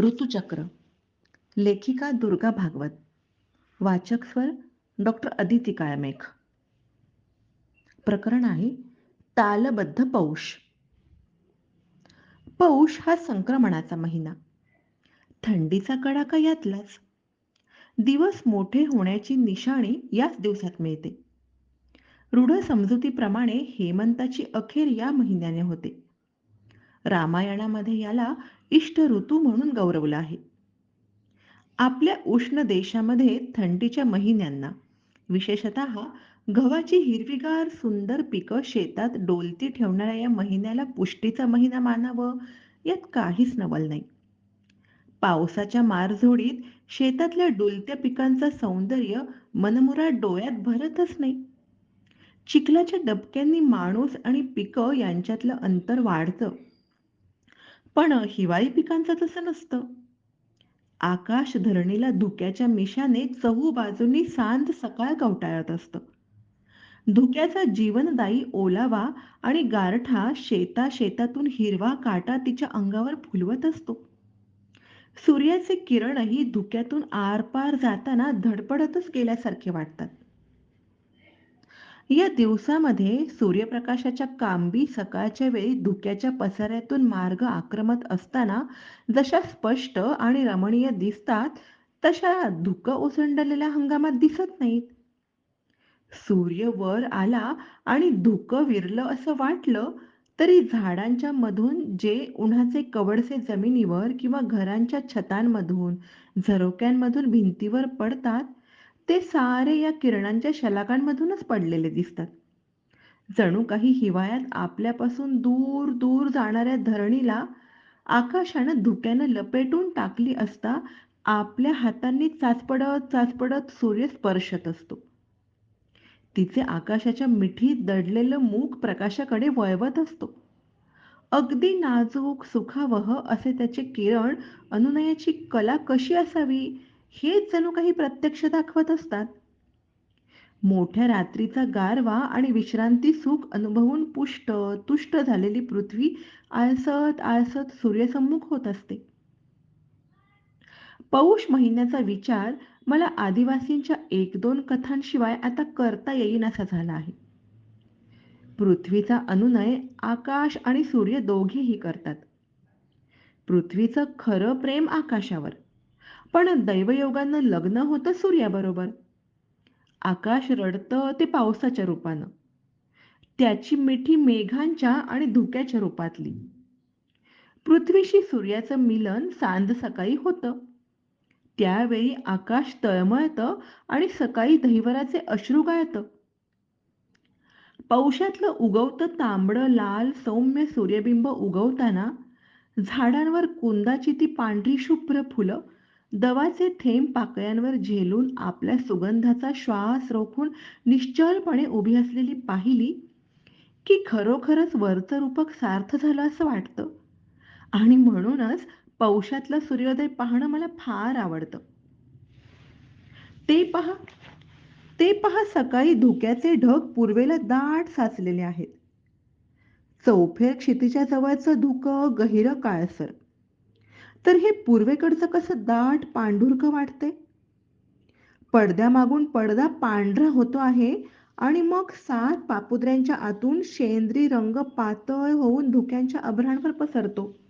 ऋतुचक्र. लेखिका दुर्गा भागवत. वाचक स्वर डॉक्टर अदिती काळमेघ. प्रकरण आहे तालबद्ध पौष. पौष हा संक्रमणाचा महिना. थंडीचा कडाका यातलाच. दिवस मोठे होण्याची निशाणी याच दिवसात मिळते. रूढ समजुतीप्रमाणे हेमंताची अखेर या महिन्याने होते. रामायणामध्ये याला इष्ट ऋतू म्हणून गौरवलं आहे. आपल्या उष्ण देशामध्ये थंडीच्या महिन्यांना विशेषतः गव्हाची हिरवीगार सुंदर पिकं शेतात डोलती ठेवणाऱ्या या महिन्याला पुष्टीचा महिना मानावं यात काहीच नवल नाही. पावसाच्या मारझोडीत शेतातल्या डोलत्या पिकांचं सौंदर्य मनमुरा डोळ्यात भरतच नाही. चिखलाच्या डबक्यांनी माणूस आणि पिकं यांच्यातलं अंतर वाढतं. पण हिवाळी पिकांचं तसं नसतं. आकाश धरणीला धुक्याच्या मिशाने चहू बाजूंनी सांज सकाळ कवटाळत असतं. धुक्याचा जीवनदायी ओलावा आणि गारठा शेता शेतातून हिरवा काटा तिच्या अंगावर फुलवत असतो. सूर्याचे किरणही धुक्यातून आरपार जाताना धडपडतच गेल्यासारखे वाटतात. या दिवसामध्ये सूर्यप्रकाशाच्या कांबी सकाळच्या वेळी धुक्याच्या पसाऱ्यातून मार्ग आक्रमत असताना जशा स्पष्ट आणि रमणीय दिसतात तशा धुकं ओसंडलेल्या हंगामात दिसत नाहीत. सूर्य वर आला आणि धुकं विरलं असं वाटलं तरी झाडांच्या मधून जे उन्हाचे कवडसे जमिनीवर किंवा घरांच्या छतांमधून झरोक्यांमधून भिंतीवर पडतात ते सारे या किरणांच्या शलाकांमधूनच पडलेले दिसतात. जणू काही हिवाळ्यात आपल्यापासून दूर दूर जाणाऱ्या धरणीला आकाशानं धुक्यानं लपेटून टाकली असता आपल्या हातांनी चाचपडत चाचपडत सूर्य स्पर्शत असतो. तिचे आकाशाच्या मिठीत दडलेलं मूक प्रकाशाकडे वळवत असतो. अगदी नाजूक सुखावह असे त्याचे किरण अनुनयाची कला कशी असावी? हेच जणू काही प्रत्यक्ष दाखवत असतात. मोठ्या रात्रीचा गारवा आणि विश्रांती सुख अनुभवून पुष्ट तुष्ट झालेली पृथ्वी आळसत आळसत सूर्यसम्मुख होत असते. पौष महिन्याचा विचार मला आदिवासींच्या एक दोन कथांशिवाय आता करता येईनासा झाला आहे. पृथ्वीचा अनुनय आकाश आणि सूर्य दोघेही करतात. पृथ्वीचं खरं प्रेम आकाशावर. पण दैवयोगानं लग्न होतं सूर्याबरोबर. आकाश रडतं ते पावसाच्या रूपानं. त्याची मिठी मेघांच्या आणि धुक्याच्या रूपातली. पृथ्वीशी सूर्याचं मिलन सांज सकाळी होतं. त्यावेळी आकाश तळमळतं आणि सकाळी दहिवराचे अश्रू गाळतं. पौशातलं उगवतं तांबडं लाल सौम्य सूर्यबिंब उगवताना झाडांवर कुंदाची ती पांढरी शुभ्र फुलं दवाचे थेंब पाकळ्यांवर झेलून आपल्या सुगंधाचा श्वास रोखून निश्चलपणे उभी असलेली पाहिली की खरोखरच वरचं रूपक सार्थ झालं असं वाटतं. आणि म्हणूनच पौशातला सूर्योदय पाहणं मला फार आवडतं. ते पहा ते पहा सकाळी धुक्याचे ढग पूर्वेला दाट साचलेले आहेत. चौफेर क्षितिच्या जवळचं धुकं गहिरं काळसर. तर हे पूर्वेकडचं कसं दाट पांढुरक वाटते पडद्यामागून पडदा पांढरा होतो आहे आणि मग सात पापुद्र्यांच्या आतून शेंद्री रंग पातळ होऊन धुक्यांच्या अभ्रांवर पसरतो.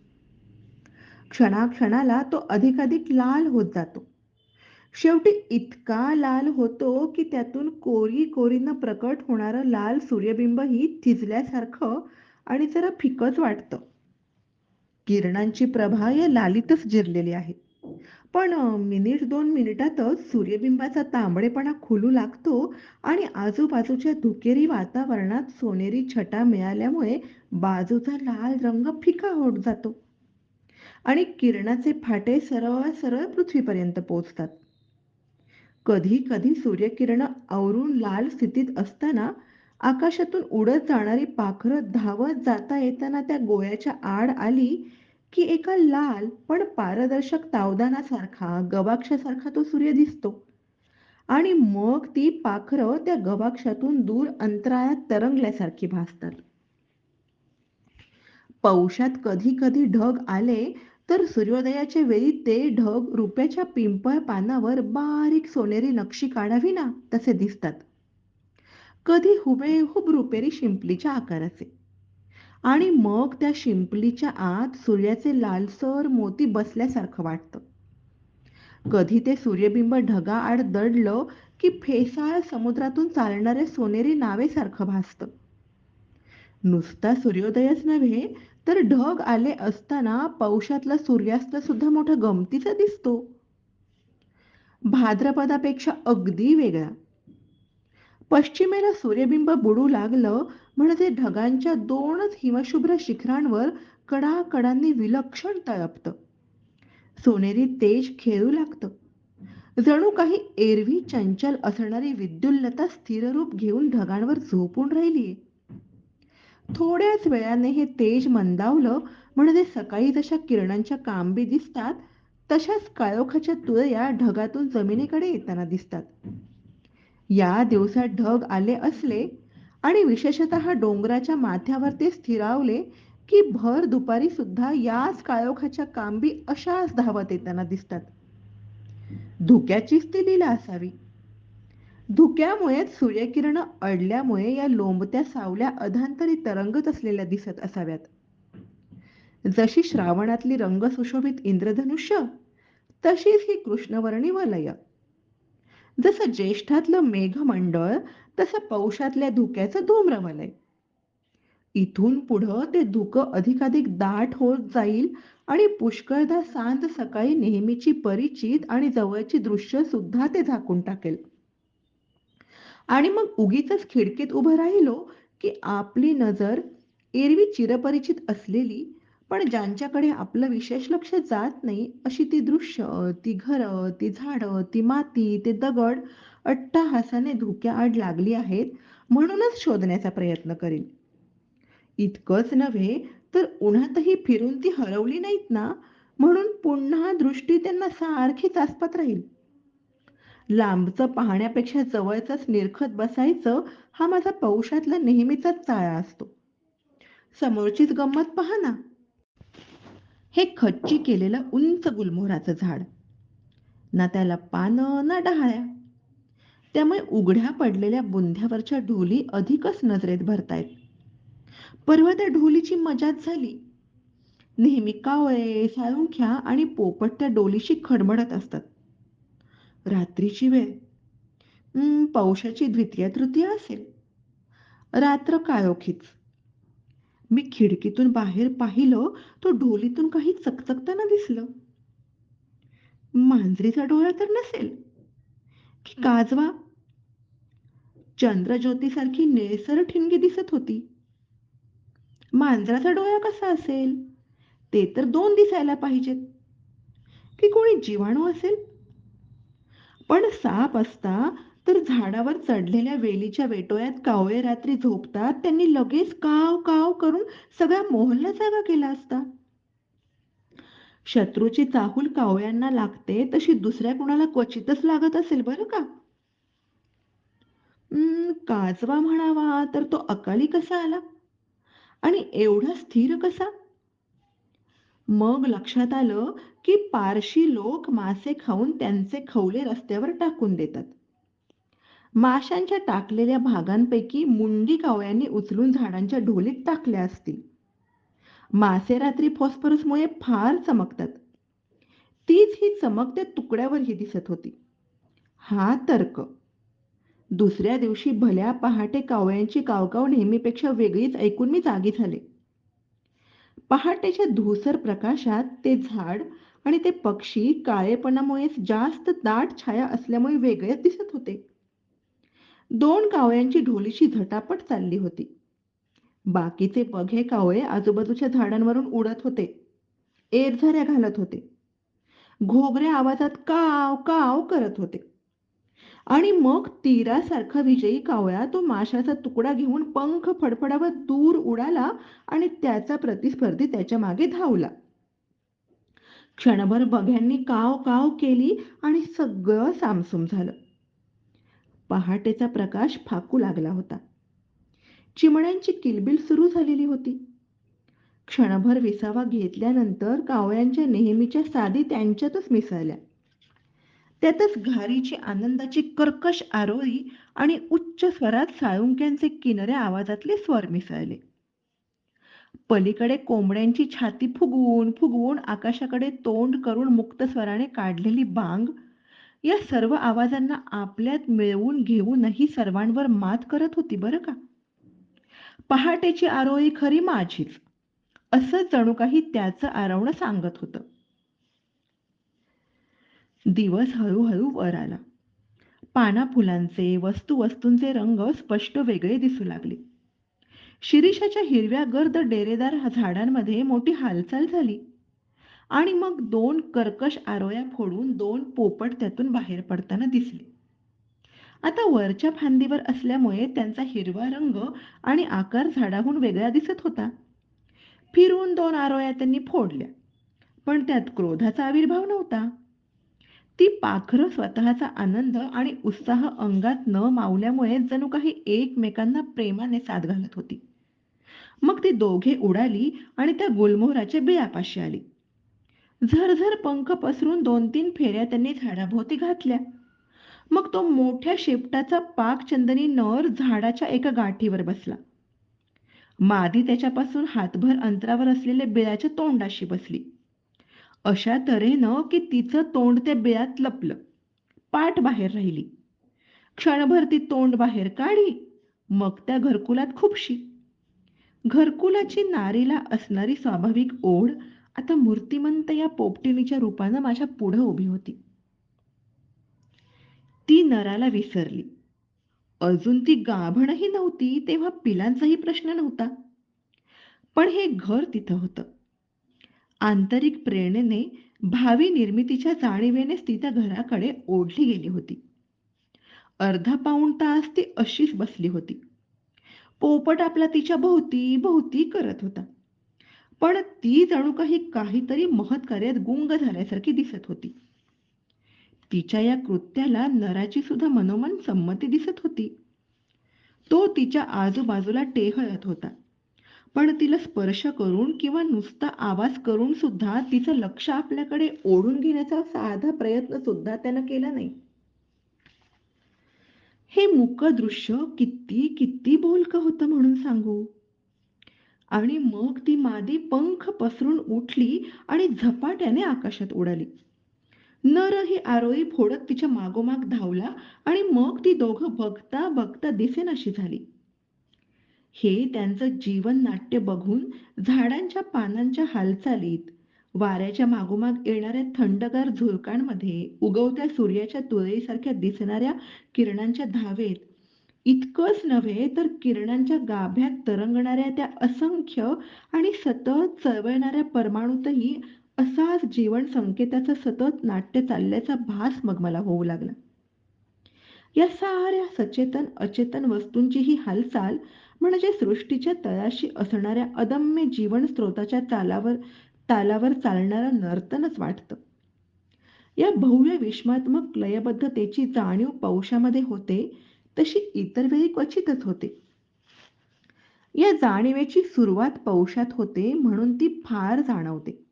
क्षणाक्षणाला तो अधिकाधिक लाल होत जातो. शेवटी इतका लाल होतो की त्यातून कोरी कोरीनं प्रकट होणारं लाल सूर्यबिंबही थिजल्यासारखं आणि जरा फिकच वाटतं. किरणांची प्रभा या लालीतच जिरलेली आहे. पण मिनिट दोन मिनिटातच सूर्यबिंबाचा तांबडेपणा खुलू लागतो आणि आजूबाजूच्या धुकेरी वातावरणात सोनेरी छटा मिळाल्यामुळे बाजूचा लाल रंग फिका होत जातो. आणि किरणाचे फाटे सरळ सरळ पृथ्वीपर्यंत पोचतात कधी कधी सूर्यकिरण आवरून लाल स्थितीत असताना आकाशातून उडत जाणारी पाखरं धावत जाता येताना त्या गोळ्याच्या आड आली की एका लाल पण पारदर्शक तावदानासारखा गवाक्षासारखा तो सूर्य दिसतो. आणि मग ती पाखरं त्या गवाक्षातून दूर अंतराळात तरंगल्यासारखी भासतात. पौशात कधी कधी ढग आले तर सूर्योदयाच्या वेळी ते ढग रुपयाच्या पिंपळ पानावर बारीक सोनेरी नक्षी काढावी ना तसे दिसतात. कधी हुबेहूब रुपेरी शिंपलीच्या आकाराचे. आणि मग त्या शिंपलीच्या आत सूर्याचे लालसर मोती बसल्यासारखं वाटतं. कधी ते सूर्यबिंब ढगाआड दडलं की फेसाळ समुद्रातून चालणारे सोनेरी नावेसारखं भासतं. नुसता सूर्योदयच नव्हे तर ढग आले असताना पौशातला सूर्यास्त सुद्धा मोठा गमतीचा दिसतो. भाद्रपदापेक्षा अगदी वेगळा. पश्चिमेला सूर्यबिंब बुडू लागलं म्हणजे ढगांच्या दोनच हिमशुभ्र शिखरांवर कडाकडांनी विलक्षण तळपतं. सोनेरी तेज खेळू लागतं. जणू काही एरवी चंचल असणारी विद्युल्लता स्थिर रूप घेऊन ढगांवर झोपून राहिलीये. थोड्याच वेळाने हे तेज मंदावलं म्हणजे सकाळी जशा किरणांच्या कांबी दिसतात तशाच काळोखाच्या तुळया ढगातून जमिनीकडे येताना दिसतात. या दिवसात ढग आले असले आणि विशेषतः डोंगराच्या माथ्यावर ते स्थिरावले की भर दुपारी सुद्धा याच काळोखाच्या कांबी अशाच धावत येताना दिसतात. धुक्याचीच ती लिला असावी. धुक्यामुळे सूर्यकिरण अडल्यामुळे या लोंबत्या सावल्या अधांतरी तरंगत असलेल्या दिसत असाव्यात. जशी श्रावणातली रंग सुशोभित इंद्रधनुष्य तशीच ही कृष्णवर्णी वलय जसं ज्येष्ठातलं मेघमंडळ तसं पौषातल्या धुक्याचं धूम्रवलय इथून पुढं ते धुकं अधिकाधिक दाट होत जाईल आणि पुष्कळदा सांज सकाळी नेहमीची परिचित आणि जवळची दृश्य सुद्धा ते झाकून टाकेल. आणि मग उगीच खिडकीत उभं राहिलो की आपली नजर एरवी चिरपरिचित असलेली पण ज्यांच्याकडे आपलं विशेष लक्ष जात नाही अशी ती दृश्य ती घरं ती झाडं ती माती ते दगड अट्टाहासाने धुक्याआड लागली आहेत म्हणूनच शोधण्याचा प्रयत्न करेल इतकंच नव्हे तर उन्हातही फिरून ती हरवली नाहीत ना? म्हणून पुन्हा दृष्टी त्यांना सारखीच आसपात राहील. लांबचं पाहण्यापेक्षा जवळच निरखत बसायचं हा माझा पौशातला नेहमीचाच चाळा असतो. समोरचीच गंमत पहा ना. हे खच्ची केलेलं उंच गुलमोहराचं झाड. ना त्याला पानं ना डहाळ्या. त्यामुळे उघड्या पडलेल्या बुंध्यावरच्या ढोली अधिकच नजरेत भरतायत. परवा त्या ढोलीची मजाच झाली. नेहमी कावळे साळुंख्या आणि पोपट त्या डोलीशी खडमडत असतात. रात्रीची वेळ. पौषाची द्वितीय तृतीय असेल. रात्र काळोखीच. मी खिडकीतून बाहेर पाहिलं तो ढोलीतून काही चकचकताना दिसलं. मांजरीचा डोळा तर नसेल. की काजवा? चंद्रज्योतीसारखी निळसर ठिणगी दिसत होती. मांजराचा डोळा कसा असेल? ते तर दोन दिसायला पाहिजेत. की कोणी जीवाणू असेल? पण साप असता तर झाडावर चढलेल्या वेलीच्या वेटोळ्यात कावळे रात्री झोपतात त्यांनी लगेच काव काव करून सगळा मोहल्ला जागा केला असता. शत्रूची चाहूल कावळ्यांना लागते तशी दुसऱ्या कुणाला क्वचितच लागत असेल बरं का? काजवा म्हणावा तर तो अकाली कसा आला? आणि एवढा स्थिर कसा? मग लक्षात आलं की पारशी लोक मासे खाऊन त्यांचे खवले रस्त्यावर टाकून देतात. माशांच्या टाकलेल्या भागांपैकी मुंडी कावळ्यांनी उचलून झाडांच्या ढोलीत टाकल्या असतील. मासे रात्री फॉस्फरसमुळे फार चमकतात. तीच ही चमक त्या तुकड्यावरही दिसत होती. हा तर्क. दुसऱ्या दिवशी भल्या पहाटे कावळ्यांची कावकाव नेहमीपेक्षा वेगळीच ऐकून मी जागी झाले. पहाटेच्या धुसर प्रकाशात ते झाड आणि ते पक्षी काळेपणामुळे जास्त दाट छाया असल्यामुळे वेगळेच दिसत होते. दोन कावळ्यांची ढोलीची झटापट चालली होती. बाकीचे बघे कावळे आजूबाजूच्या झाडांवरून उडत होते. एरझऱ्या घालत होते. घोगऱ्या आवाजात काव काव करत होते. आणि मग तीरासारखा विजयी कावळा तो माशाचा तुकडा घेऊन पंख फडफडावत दूर उडाला आणि त्याचा प्रतिस्पर्धी त्याच्यामागे धावला. क्षणभर बघ्यांनी काव काव केली आणि सगळं सामसूम झालं. पहाटेचा प्रकाश फाकू लागला होता. चिमण्यांची किलबिल सुरू झालेली होती. क्षणभर विसावा घेतल्यानंतर कावळ्यांच्या नेहमीच्या साधी त्यांच्यातच मिसळल्या. त्यातच घारीची आनंदाची कर्कश आरोळी आणि उच्च स्वरात साळुंक्यांचे किनऱ्या आवाजातले स्वर मिसळले. पलीकडे कोंबड्यांची छाती फुगवून फुगवून आकाशाकडे तोंड करून मुक्त स्वराने काढलेली बांग या सर्व आवाजांना आपल्यात मिळवून घेऊनही सर्वांवर मात करत होती बरं का? पहाटेची आरोळी खरी माझीच असं जणू काही त्याचं आरवणं सांगत होतं. दिवस हळूहळू वर आला. पाना फुलांचे वस्तू वस्तूंचे रंग स्पष्ट वेगळे दिसू लागले. शिरीषाच्या हिरव्या गर्द डेरेदार झाडांमध्ये मोठी हालचाल झाली. आणि मग दोन कर्कश आरोया फोडून दोन पोपट त्यातून बाहेर पडताना दिसले. आता वरच्या फांदीवर असल्यामुळे त्यांचा हिरवा रंग आणि आकार झाडाहून वेगळा दिसत होता. फिरून दोन आरोया त्यांनी फोडल्या पण त्यात क्रोधाचा आविर्भाव नव्हता. ती पाखरं स्वतःचा आनंद आणि उत्साह अंगात न मावल्यामुळे जणू काही एकमेकांना प्रेमाने साथ घालत होती. मग ती दोघे उडाली आणि त्या गुलमोहराच्या बिळापाशी आली. झरझर पंख पसरून दोन तीन फेऱ्या त्यांनी झाडाभोवती घातल्या. मग तो मोठ्या शेपटाचा पाकचंदनी नर झाडाच्या एका गाठीवर बसला. मादी त्याच्यापासून हातभर अंतरावर असलेल्या बिळाच्या तोंडाशी बसली. अशा तऱ्हेनं की तिचं तोंड त्या बिळात लपलं. पाठ बाहेर राहिली. क्षणभर ती तोंड बाहेर काढी मग त्या घरकुलात खुपशी. घरकुलाची नारीला असणारी स्वाभाविक ओढ आता मूर्तिमंत या पोपटिणीच्या रूपानं माझ्या पुढं उभी होती. ती नराला विसरली. अजून ती गाभणही नव्हती तेव्हा पिलांचाही प्रश्न नव्हता. पण हे घर तिथं होतं. आंतरिक प्रेरणेने भावी निर्मितीच्या जाणीवेनेच तिच्या घराकडे ओढली गेली होती. अर्धा पाऊण तास ती अशीच बसली होती. पोपट आपला तिच्या भोवती भोवती करत होता. पण ती जणू काही काहीतरी महत् कार्यात गुंग झाल्यासारखी दिसत होती. तिच्या या कृत्याला नराची सुद्धा मनोमन संमती दिसत होती. तो तिच्या आजूबाजूला टेहळत होता. पण तिला स्पर्श करून किंवा नुसता आवाज करून सुद्धा तिचं लक्ष आपल्याकडे ओढून घेण्याचा साधा प्रयत्न सुद्धा त्यानं केला नाही. हे मुक दृश्य किती किती बोलक होतं म्हणून सांगू? आणि मग ती मादी पंख पसरून उठली आणि झपाट्याने आकाशात उडाली. नर ही आरोळी फोडत तिच्या मागोमाग धावला आणि मग ती दोघं बघता बघता दिसेनाशी झाली. हे त्यांचं जीवन नाट्य बघून झाडांच्या पानांच्या हालचालीत वाऱ्याच्या मागोमाग येणाऱ्या थंडगार झुळकांमध्ये उगवत्या सूर्याच्या तुळईसारख्या दिसणाऱ्या किरणांच्या धावेत इतकंच नव्हे तर किरणांच्या गाभ्यात तरंगणाऱ्या त्या असंख्य आणि सतत चळवळणाऱ्या परमाणूतही असाच जीवन संकेताचा सतत नाट्य चालल्याचा भास मग मला होऊ लागला. या साऱ्या सचेतन अचेतन वस्तूंची ही हालचाल म्हणजे सृष्टीच्या तळाशी असणाऱ्या अदम्य जीवन स्रोताच्या तालावर तालावर चालणारा नर्तनच वाटतं. या भव्य विश्वात्मक लयबद्धतेची जाणीव पौषामध्ये होते तशी इतर वेळी क्वचितच होते. या जाणीवेची सुरुवात पौषात होते म्हणून ती फार जाणवते.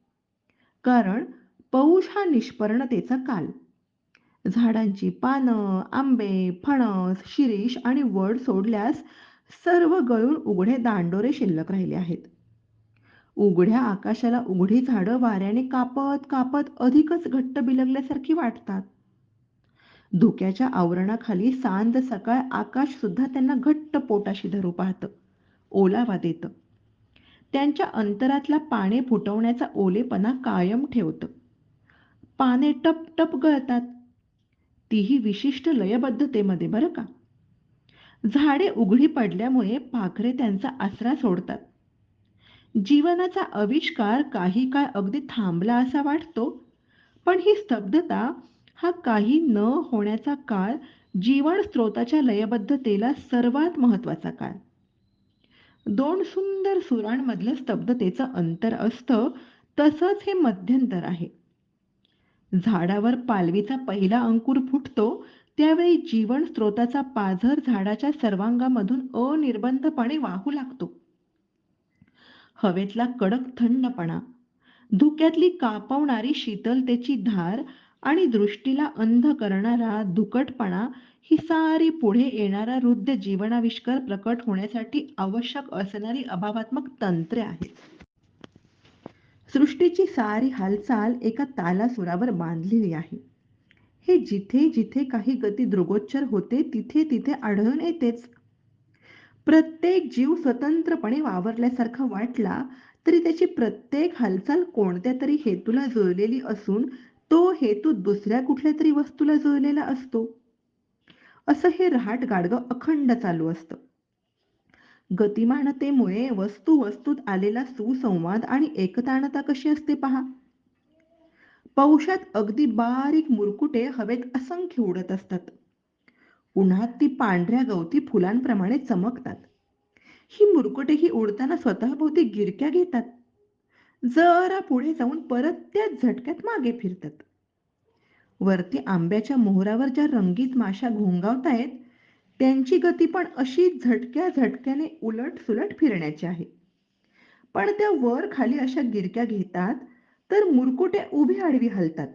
कारण पौष हा निष्पर्णतेचा काल. झाडांची पानं आंबे फणस शिरीष आणि वड सोडल्यास सर्व गळून उघडे दांडोरे शिल्लक राहिले आहेत. उघड्या आकाशाला उघडी झाडं वाऱ्याने कापत कापत अधिकच घट्ट बिलगल्यासारखी वाटतात. धुक्याच्या आवरणाखाली सांज सकाळ आकाश सुद्धा त्यांना घट्ट पोटाशी धरू पाहतं. ओलावा देतं. त्यांच्या अंतरातला पाने फुटवण्याचा ओलेपणा कायम ठेवतं. पाने टप टप गळतात. तीही विशिष्ट लयबद्धतेमध्ये बरं का? झाडे उघडी पडल्यामुळे पाखरे त्यांचा आसरा सोडतात. जीवनाचा आविष्कार काही काळ अगदी थांबला असा वाटतो पण ही स्तब्धता हा काही न होण्याचा काळ जीवन स्रोताच्या लयबद्धतेला सर्वात महत्त्वाचा काळ. दोन सुंदर सुरांमधलं स्तब्धतेचं अंतर असतं तसंच हे मध्यंतर आहे. झाडावर पालवीचा पहिला अंकुर फुटतो त्यावेळी जीवन स्रोताचा पाझर झाडाच्या सर्वांगामधून अनिर्बंधपणे वाहू लागतो. हवेतला कडक थंडपणा धुक्यातली कापवणारी शीतलतेची धार आणि दृष्टीला अंध करणारा दुकटपणा ही सारी पुढे येणारा वृद्ध जीवनाविष्कार प्रकट होण्यासाठी आवश्यक असणारी अभावात्मक तंत्रे आहेत. सृष्टीची सारी हालचाल एका तालासुरावर बांधलेली आहे. हे जिथे जिथे काही गती दृगोच्चर होते तिथे तिथे आढळून येतेच. प्रत्येक जीव स्वतंत्रपणे वावरल्यासारखा वाटला तरी त्याची प्रत्येक हालचाल कोणत्या तरी हेतूला जुळलेली असून तो हेतू दुसऱ्या कुठल्या तरी वस्तूला जुळलेला असतो. असं हे रहाट गाडगं अखंड चालू असतं. गतिमानतेमुळे वस्तू वस्तूत आलेला सुसंवाद आणि एकतानता कशी असते पहा. पौशात अगदी बारीक मुरकुटे हवेत असंख्य उडत असतात. उन्हात ती पांढऱ्या गवती फुलांप्रमाणे चमकतात. ही मुरकुटे ही उडताना स्वतःभोवती गिरक्या घेतात. जरा पुढे जाऊन परत त्याच झटक्यात मागे फिरतात. वरती आंब्याच्या मोहरावर ज्या रंगीत माशा घोंगावतायत त्यांची गती पण अशी झटक्या झटक्याने उलट सुलट फिरण्याची आहे. पण त्या वर खाली अशा गिरक्या घेतात तर मुरकुटे उभी आडवी हलतात.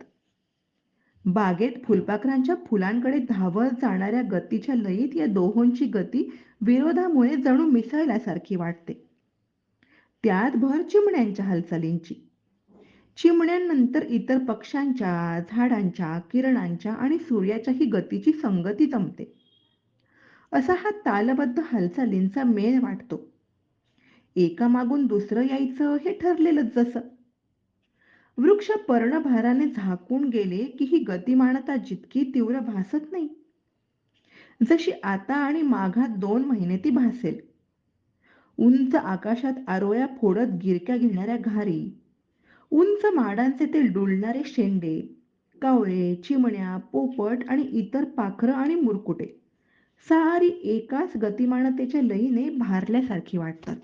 बागेत फुलपाखरांच्या फुलांकडे धावत जाणाऱ्या गतीच्या लयीत या दोहोंची गती विरोधामुळे जणू मिसळल्यासारखी वाटते. त्यात भर चिमण्यांच्या हालचालींची. चिमण्यांनंतर इतर पक्ष्यांच्या झाडांच्या किरणांच्या आणि सूर्याच्याही गतीची संगती जमते. असा हा तालबद्ध हालचालींचा मेळ वाटतो. एकामागून दुसरं यायचं हे ठरलेलंच जसं. वृक्ष पर्णभाराने झाकून गेले की ही गतिमानता जितकी तीव्र भासत नाही. जशी आता आणि माघात दोन महिने ती भासेल. उंच आकाशात आरोया फोडत गिरक्या घेणाऱ्या घारी. उंच माडांचे ते डुलणारे शेंडे कावळे चिमण्या पोपट आणि इतर पाखरं आणि मुरकुटे. सारी एकाच गतिमानतेच्या लईने भारल्यासारखी वाटतात.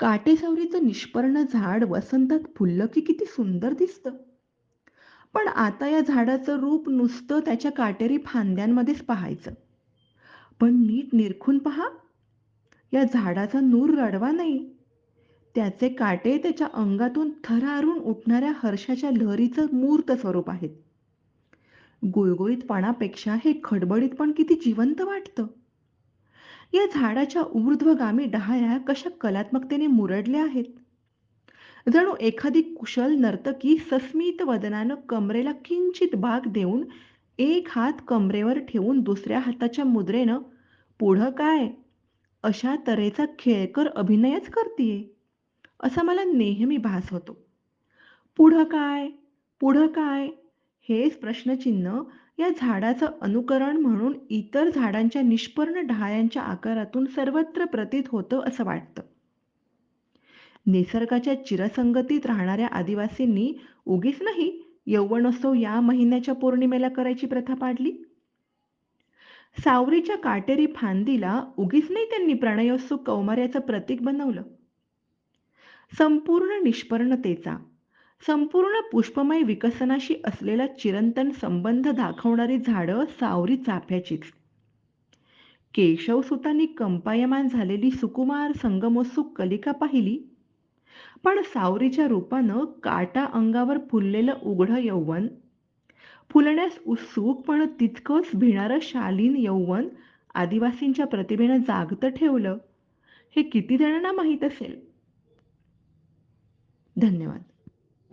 काटेसावरीचं निष्पर्ण झाड वसंतात फुललं की किती सुंदर दिसतं. पण आता या झाडाचं रूप नुसतं त्याच्या काटेरी फांद्यांमध्येच पाहायचं. पण नीट निरखून पहा या झाडाचा नूर रडवा नाही. त्याचे काटे त्याच्या अंगातून थरारून उठणाऱ्या हर्षाच्या लहरीचं मूर्त स्वरूप आहेत. गुळगुळीतपणापेक्षा हे खडबडीत पण किती जिवंत वाटतं. या झाडाच्या ऊर्ध्वगामी डहाळ्या कशा कलात्मकतेने मुरडल्या आहेत. जणू एखादी कुशल नर्तकी सस्मित वदनानं कमरेला किंचित भाग देऊन एक हात कमरेवर ठेवून दुसऱ्या हाताच्या मुद्रेनं पुढं काय? अशा तऱ्हेचा खेळकर अभिनयच करतीये असा मला नेहमी भास होतो. पुढं काय? पुढं काय? हेच प्रश्नचिन्ह या झाडाचं अनुकरण म्हणून इतर झाडांच्या निष्पर्ण ढाळ्यांच्या आकारातून सर्वत्र प्रतीत होतं असं वाटतं. निसर्गाच्या चिरसंगतीत राहणाऱ्या आदिवासींनी उगीच नाही यौवनोत्सव या महिन्याच्या पौर्णिमेला करायची प्रथा पाडली. सावरीच्या काटेरी फांदीला उगीच नाही त्यांनी प्रणयोत्सुक कौमार्याचं प्रतीक बनवलं. संपूर्ण निष्पर्णतेचा संपूर्ण पुष्पमय विकसनाशी असलेला चिरंतन संबंध दाखवणारी झाडं सावरी चाफ्याचीच. केशवसुतांनी कंपायमान झालेली सुकुमार संगमोत्सुक कलिका पाहिली पण सावरीच्या रूपानं काटा अंगावर फुललेलं उघडं यौवन फुलण्यास उत्सुक पण तितकंच भिणारं शालीन यौवन आदिवासींच्या प्रतिभेनं जागतं ठेवलं. हे किती जणांना माहीत असेल? धन्यवाद.